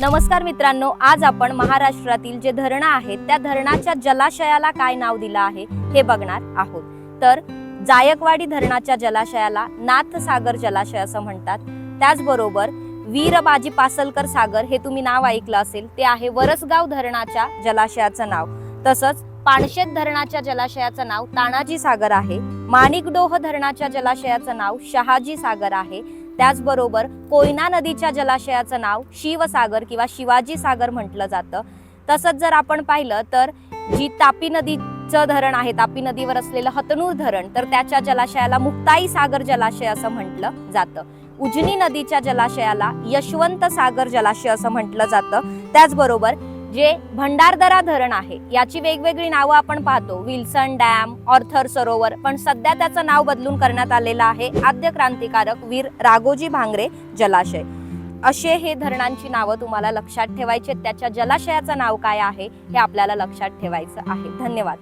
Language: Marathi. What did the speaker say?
नमस्कार मित्रांनो आज आपण महाराष्ट्रातील जे धरणं आहेत त्या धरणाच्या जलाशयाला काय नाव दिलं आहे हे बघणार आहोत. तर जायकवाडी धरणाच्या जलाशयाला नाथसागर जलाशय असं म्हणतात. त्याचबरोबर वीरबाजी पासलकर सागर हे तुम्ही नाव ऐकलं असेल ते आहे वरसगाव धरणाच्या जलाशयाचं नाव. तसंच पाणशेत धरणाच्या जलाशयाचं नाव तानाजी सागर आहे. माणिकडोह धरणाच्या जलाशयाचं नाव शहाजी सागर आहे. त्याचबरोबर कोयना नदीच्या जलाशयाचं नाव शिवसागर किंवा शिवाजी सागर म्हटलं जातं. तसंच जर आपण पाहिलं तर जी तापी नदीचं धरण आहे तापी नदीवर असलेलं हतनूर धरण तर त्याच्या जलाशयाला मुक्ताई सागर जलाशय असं म्हटलं जातं. उजनी नदीच्या जलाशयाला यशवंत सागर जलाशय असं म्हटलं जातं. त्याचबरोबर जे भंडारदरा धरण आहे याची वेगवेगळी नावं आपण पाहतो. विल्सन डॅम ऑर्थर सरोवर पण सध्या त्याचं नाव बदलून करण्यात आलेलं आहे आद्य क्रांतिकारक वीर राघोजी भांगरे जलाशय. असे हे धरणांची नावं तुम्हाला लक्षात ठेवायची आहेत. त्याच्या जलाशयाचं नाव काय आहे हे आपल्याला लक्षात ठेवायचं आहे. धन्यवाद.